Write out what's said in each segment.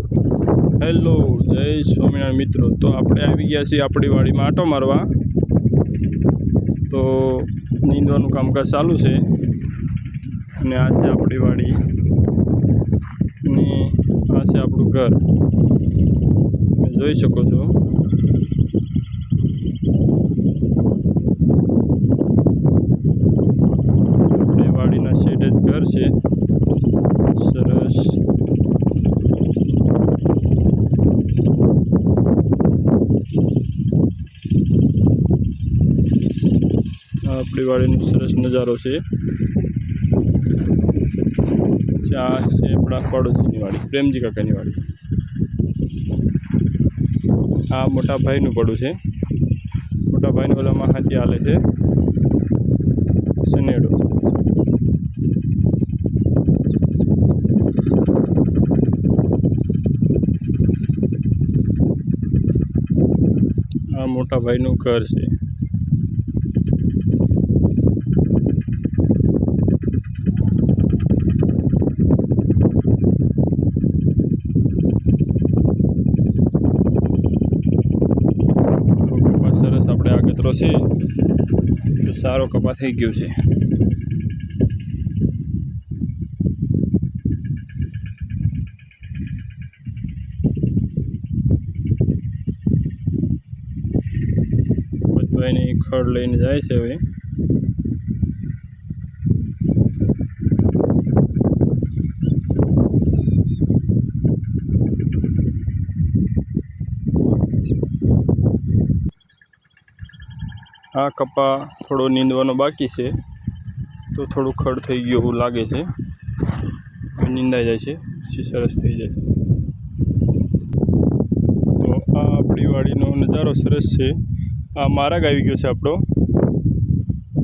Hello, જય સ્વામિનારાયણ મિત્રો. તો આપણે આવી ગયા છીએ આપણી વાડીમાં આંટો મારવા. તો નીંદવાનું કામકાજ ચાલુ છે. અને આ છે આપણી વાડી. અને આ છે આપણું ઘર. તમે જોઈ શકો છો આપણી વાડીના શેડ જ ઘર છે સરસ આપણી સરસ નજારો છે. આ છે આપણા પડોશીની વાડી, પ્રેમજી કાકાની વાડી. આ મોટા ભાઈનું પડું છે. મોટા ભાઈનું ઓલામાં હાથી હાલે છે. સનેડો આ મોટા ભાઈનું ઘર છે તો કપાસ સરસ આપણે આગતરો છે તો સારો કપા થઈ ગયો છે. બધું ખડ લઈને જાય છે હવે. આ કપા થોડો નીંદવાનો બાકી છે. તો થોડું ખડ થઈ ગયું એવું લાગે છે. નીંદાઈ જાય છે. પછી સરસ થઈ જાય છે. તો આ આપણી વાડીનો નજારો સરસ છે. આ માર્ગ આવી ગયો છે આપણો.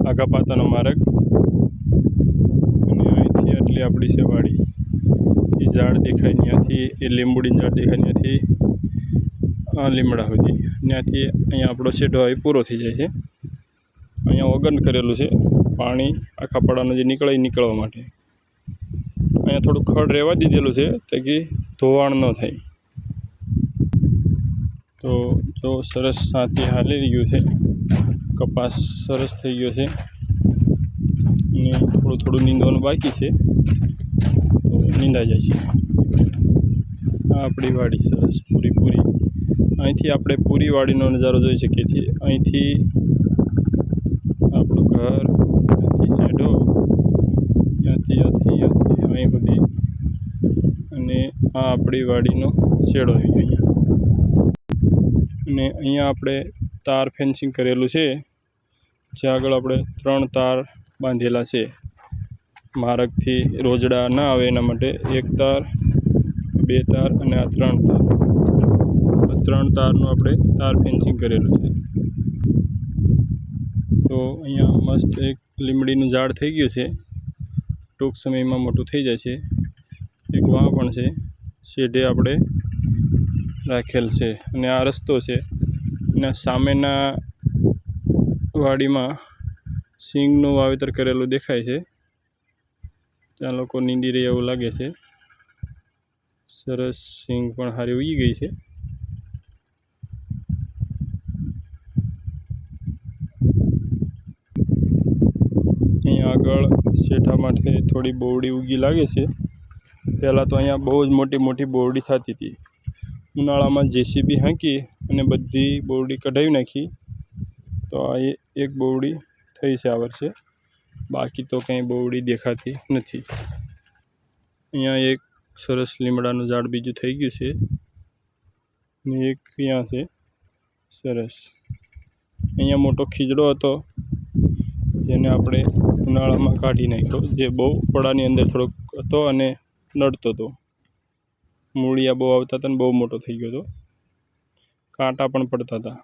આ પાતાનો માર્ગ. અને અહીંથી આટલી આપણી છે વાડી. એ ઝાડ દેખાય ત્યાંથી એ લીંબુડીનું ઝાડ દેખાય ત્યાંથી આ લીમડા સુધી. ત્યાંથી અહીંયા આપણો શેઢો આવી પૂરો થઈ જાય છે. અહીંયા ઓગન કરેલું છે. પાણી આખા પડાનું જે નીકળે એ નીકળવા માટે. અહીંયા થોડું ખડ રહેવા દીધેલું છે તાકી ધોવાણ ન થાય તો જો સરસ સાથી હાલી રહ્યું છે. કપાસ સરસ થઈ ગયો છે. અને થોડું થોડું નીંદવાનું બાકી છે. તો નીંદાઈ જાય છે. આ આપણી વાડી સરસ પૂરી પૂરી. અહીંથી આપણે પૂરી વાડીનો નજારો જોઈ શકીએ છીએ. અહીંથી ઘર, ત્યાંથી શેડો, ત્યાંથી ત્યાંથી ત્યાંથી અહીં સુધી અને આ આપણી વાડીનો શેડો આવી ગયો અહીંયા. અને અહીંયા આપણે તાર ફેન્સિંગ કરેલું છે. જ્યાં આગળ આપણે ત્રણ તાર બાંધેલા છે. માર્ગથી રોજડા ના આવે એના માટે એક તાર, બે તાર અને આ ત્રણ તાર. ત્રણ તારનું આપણે તાર ફેન્સિંગ કરેલું છે. તો અહીંયા મસ્ત એક લીમડીનું ઝાડ થઈ ગયું છે. ટૂંક સમયમાં મોટું થઈ જાય છે. એક વાહ પણ છે. શેઢે આપણે રાખેલ છે અને આ રસ્તો છે. અને સામેના વાડીમાં સિંગનું વાવેતર કરેલું દેખાય છે. ત્યાં લોકો નીંદી રહ્યા એવું લાગે છે. સરસ સિંગ પણ સારી ઉગી ગઈ છે. અહીંયા આગળ શેઠા માટે થોડી બોવડી ઉગી લાગે છે. પહેલાં તો અહીંયા બહુ જ મોટી મોટી બોવડી થતી હતી. ઉનાળામાં જેસીબી હાંકી અને બધી બોવડી કઢાવી નાખી. તો આ એક બોવડી થઈ છે આ વર્ષે. બાકી તો કંઈ બોવડી દેખાતી નથી. અહીંયા એક સરસ લીમડાનું ઝાડ બીજું થઈ ગયું છે. ને એક અહીંયા છે. સરસ. અહીંયા મોટો ખીજડો હતો. જેને આપણે ઉનાળામાં કાઢી નાખ્યો, જે બહુ પડાની અંદર થોડોક હતો અને નડતો હતો મૂળિયા બહુ આવતા હતા ને બહુ મોટો થઈ ગયો હતો કાંટા પણ પડતા હતા.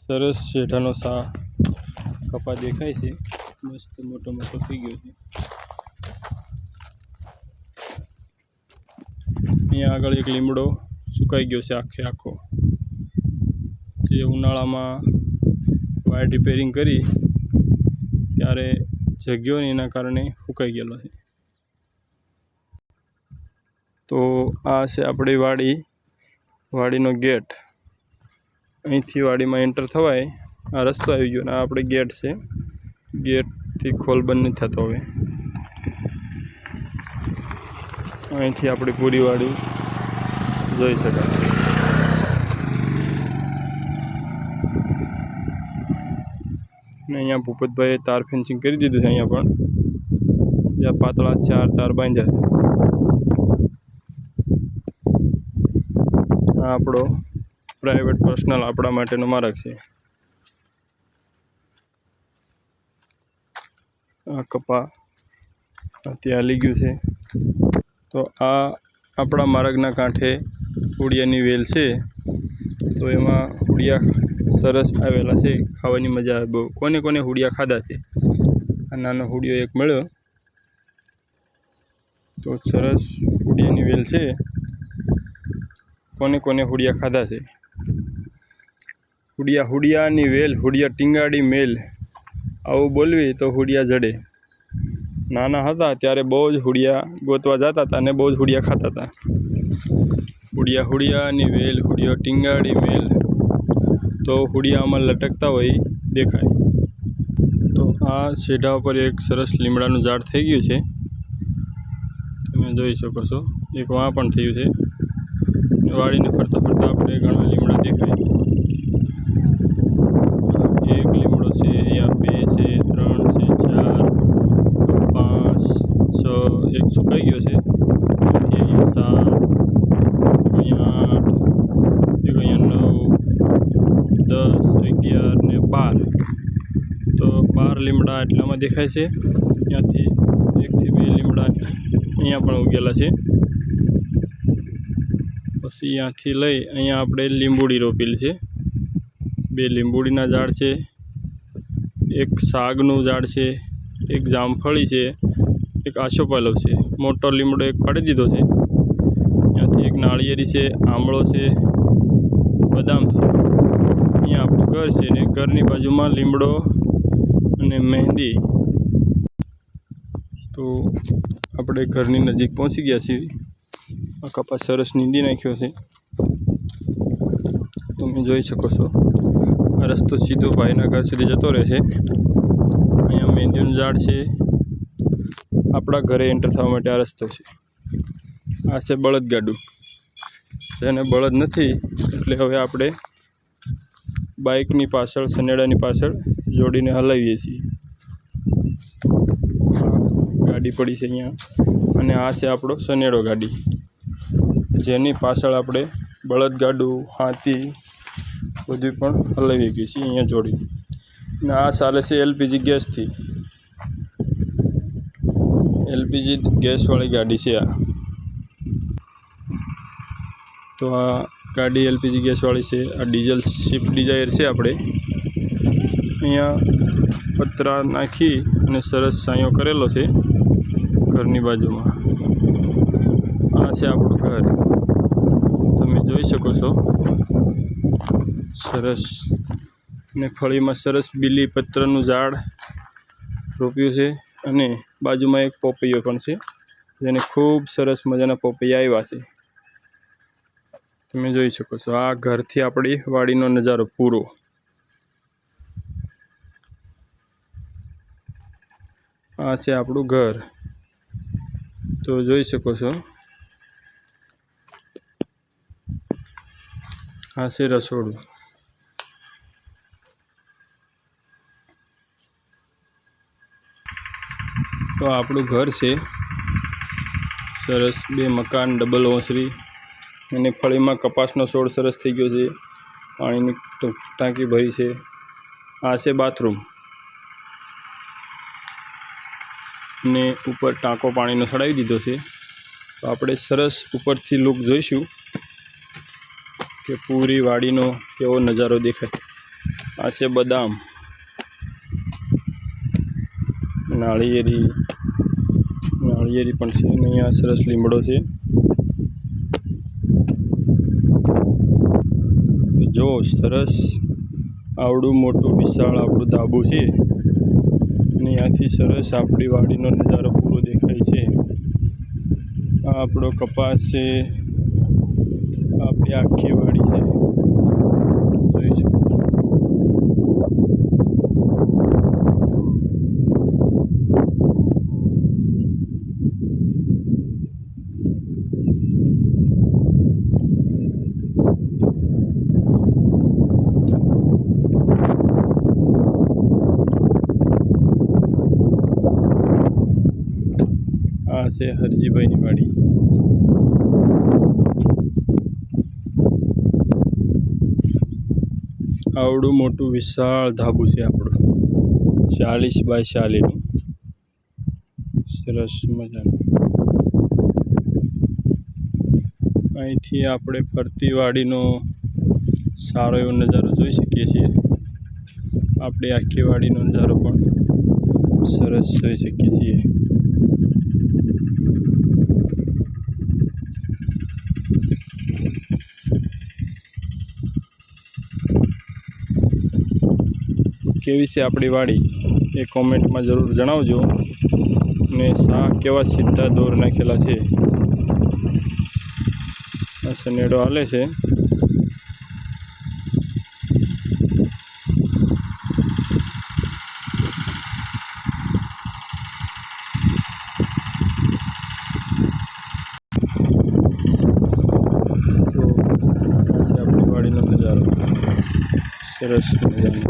સરસ શેઠાનો સા કપા દેખાય છે. મસ્ત મોટો મોટો થઈ ગયો છે. અહીંયા આગળ એક લીમડો સુકાઈ ગયો છે આખે આખો. જે ઉનાળામાં વાયર રિપેરિંગ કરી ત્યારે જગ્યો ને એના કારણે સુકાઈ ગયેલો છે. તો આ છે આપણી વાડી. વાડીનો ગેટ. અહીંથી વાડીમાં એન્ટર થવાય. આ રસ્તો આવી ગયો અને આ આપણે ગેટ છે. ગેટથી ખોલ બંધ નથી થતો હવે. અહીંથી આપણી પૂરી વાડી જોઈ શકાય. ને અહીંયા ભૂપતભાઈએ તાર ફેન્સિંગ કરી દીધું છે અહીંયા પણ. જ્યાં પાતળા ચાર તાર બાંધ્યા છે. આ આપણો પ્રાઇવેટ પર્સનલ આપણા માટેનો માર્ગ છે. આ કપા ત્યાં હાલી ગયું છે. તો આ આપણા માર્ગના કાંઠે હુડિયાની વેલ છે. તો એમાં હુડિયા સરસ આવેલા છે, ખાવાની મજા આવે. બહુ. કોને કોને હુડિયા ખાધા છે? આ નાનો હુડિયો એક મળ્યો. તો સરસ હુડિયાની વેલ છે. કોને કોને હુડિયા ખાધા છે? હુડિયા હુડિયાની વેલ, હુડિયા ટીંગાડી મેલ. આવું બોલવી તો હુડિયા જડે. નાના હતા ત્યારે બહુ જ હુડિયા ગોતવા જતા હતા અને બહુ જ હુડિયા ખાતા હતા. હુડિયા હુડિયાની વેલ, હુડિયો ટીંગાડી મેલ. તો હુડિયા આમાં લટકતા હોય દેખાય. તો આ શેઢા ઉપર એક સરસ લીમડાનું ઝાડ થઈ ગયું છે. તમે જોઈ શકો છો. એક વાં પણ થયું છે. વાળીને ફરતા ફરતા આપણે ઘણા લીમડા દેખાય એક લીમડો છે અહીંયા બે છે ત્રણ છે ચાર પાંચ છ એક સુકાઈ ગયો છે પછી અહીંયા સાત એક અહીંયા આઠ એક અહીંયા નવ દસ અગિયાર ને બાર. તો બાર લીમડા એટલામાં દેખાય છે. ત્યાંથી એકથી બે લીમડા અહીંયા પણ ઉગેલા છે. પછી અહીંયાથી લઈ અહીંયા આપણે લીંબુડી રોપેલી છે. બે લીંબુડીના ઝાડ છે. એક સાગનું ઝાડ છે. એક જામફળી છે. એક આશોપાલવ છે. મોટો લીમડો એક પાડી દીધો છે. ત્યાંથી એક નાળિયેરી છે આંબળો છે બદામ છે અહીંયા આપણું ઘર છે ને ઘરની બાજુમાં લીમડો અને મહેંદી. તો આપણે ઘરની નજીક પહોંચી ગયા છીએ. આ કપાસ સરસ નીંદી નાખ્યો છે. તમે જોઈ શકો છો. આ રસ્તો સીધો ભાઈના ઘર સુધી જતો રહે છે. અહીંયા મહેંદીનું ઝાડ છે. આપણા ઘરે એન્ટર થવા માટે આ રસ્તો છે. આ છે બળદગાડું. જેને બળદ નથી, એટલે હવે આપણે બાઇકની પાછળ સનેડાની પાછળ જોડીને હલાવીએ છીએ. ગાડી પડી છે અહીંયા. અને આ છે આપણો સનેડો ગાડી. જેની પાછળ આપણે બળદગાડું, હાથી બધું પણ હલાવી શકીએ છે અહીંયા જોડી અને આ ચાલે છે એલપીજી ગેસથી. એલપીજી ગેસવાળી ગાડી છે આ. તો આ ગાડી એલપીજી ગેસવાળી છે. આ ડીઝલ શિફ્ટ ડિઝાયર છે આપણે. અહીંયા પતરા નાખી અને સરસ સાંયો કરેલો છે ઘરની બાજુમાં. આ છે આપણું ઘર. તમે જોઈ શકો છો. સરસ. ને ફળીમાં સરસ બીલી પત્રનું ઝાડ રોપ્યું છે અને બાજુમાં એક પોપૈયો પણ છે. જેને ખૂબ સરસ મજાના પોપૈયા આવ્યા છે. તમે જોઈ શકો છો, આ ઘરથી આપણી વાડીનો નજારો પૂરો. આ છે આપણું ઘર. તો જોઈ શકો છો, આ છે રસોડું. તો આપણું ઘર છે, સરસ બે મકાન, ડબલ ઓસરી. અને ફળીમાં કપાસનો છોડ સરસ થઈ ગયો છે. પાણીની ટાંકી ભરી છે. આ છે બાથરૂમ. ને ઉપર ટાંકો પાણીનો ચડાવી દીધો છે. તો આપણે સરસ ઉપરથી લુક જોઈશું કે પૂરી વાડીનો કેવો નજારો દેખાય. આ છે બદામ. નાળિયેરી. નાળિયેરી પણ છે અને અહીંયા સરસ લીમડો છે. જો સરસ આવડું મોટું વિશાળ આપણું ધાબુ છે અને ત્યાંથી સરસ આપણી વાડીનો નજારો પૂરો દેખાય છે. આ આપણો કપાસ છે, આપણી આખી વાડી છે જોઈ શકો છો. આ છે હરજીભાઈની વાડી આવડું મોટું વિશાળ ધાબુ છે આપણું. ચાલીસ બાય ચાલીનું સરસ મજાનું. અહીંથી આપણે ફરતી વાડીનો સારો એવો નજારો જોઈ શકીએ છીએ. આપણે આખી વાડીનો નજારો પણ સરસ જોઈ શકીએ છીએ. કેવી છે આપણી વાડી એ કોમેન્ટમાં જરૂર જણાવજો. ને શા કેવા સીધા દોર નાખેલા છે. સનેડો હાલે છે. સરસ મજાનો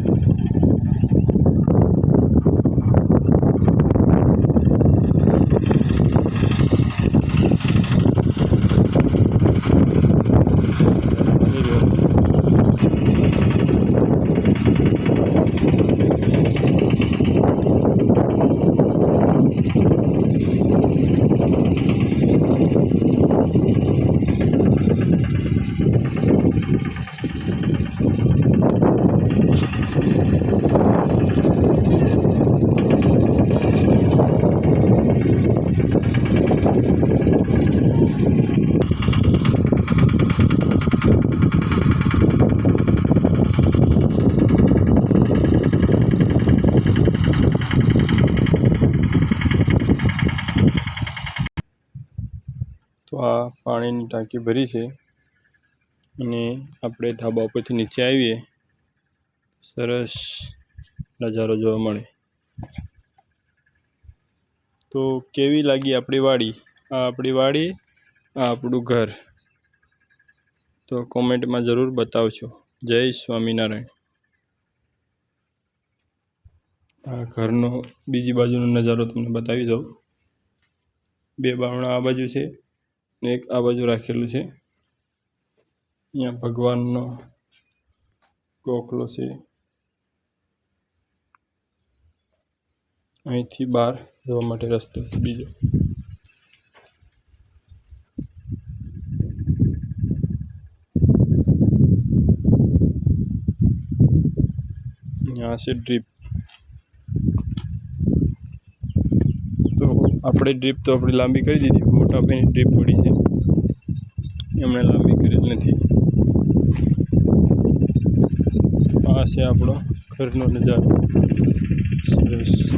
તો આ પાણીની ટાંકી ભરી છે. અને આપણે ધાબા ઉપરથી નીચે આવીએ, સરસ નજારો જોવા મળે. તો કેવી લાગી આપણી વાડી? આ આપણી વાડી, આ આપણું ઘર. તો કોમેન્ટમાં જરૂર બતાવજો. જય સ્વામિનારાયણ. આ ઘરનો બીજી બાજુનો નજારો તમને બતાવી દઉં. બે બાવણા આ બાજુ છે. ને એક આ બાજુ રાખેલું છે અહીંયા ભગવાનનો ગોખલો છે અહીંથી બહાર જવા માટે રસ્તો છે બીજો यहाँ से ड्रिप આપણે ડ્રીપ તો આપણી લાંબી કરી દીધી, મોટા ભાઈની ડ્રીપ પડી છે. એમણે લાંબી કરેલ નથી. આ છે આપણો ઘરનો નજારો. સરસ.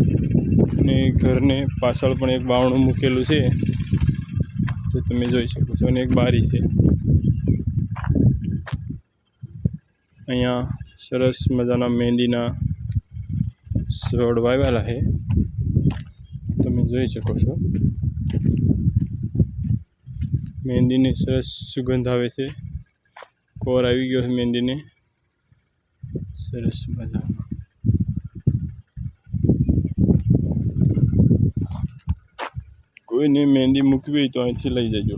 અને ઘરને પાછળ પણ એક બાવણું મૂકેલું છે. તો તમે જોઈ શકો છો, અને એક બારી છે. અહીંયા સરસ મજાના મહેંદીના છોડ વાવેલા છે. જોઈ શકો છો. મહેંદીની સરસ સુગંધ આવે છે. કોર આવી ગયો છે મહેંદીને સરસ મજાનો. કોઈને મહેંદી મૂકવી હોય તો અહીંથી લઈ જજો.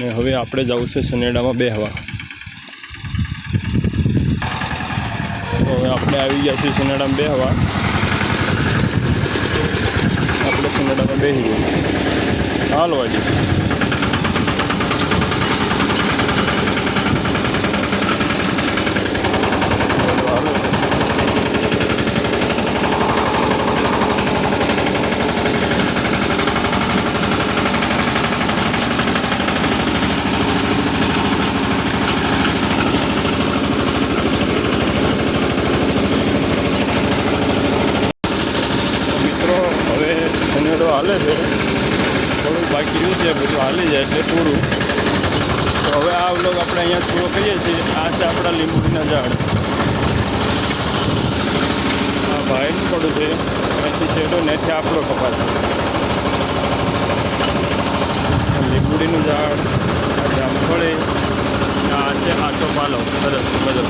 ને હવે આપણે જવું છે સનેડામાં બેહવા. તો હવે આપણે આવી ગયા છીએ સનેડામાં બેહવા. આપણે સનેડામાં બેસી ગયા. હાલ વાજી हाले से थोड़ू बाकी रू से बढ़ू हाली जाए पूरु तो हम आ लोग अपने अँ पू कही से आप लींबू झाड़ हाँ भाई नहीं पड़ू से पी से नीचे आप कपास लींबूड़ी झाड़ आटो पालो सरस मज़ा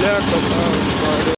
ले तो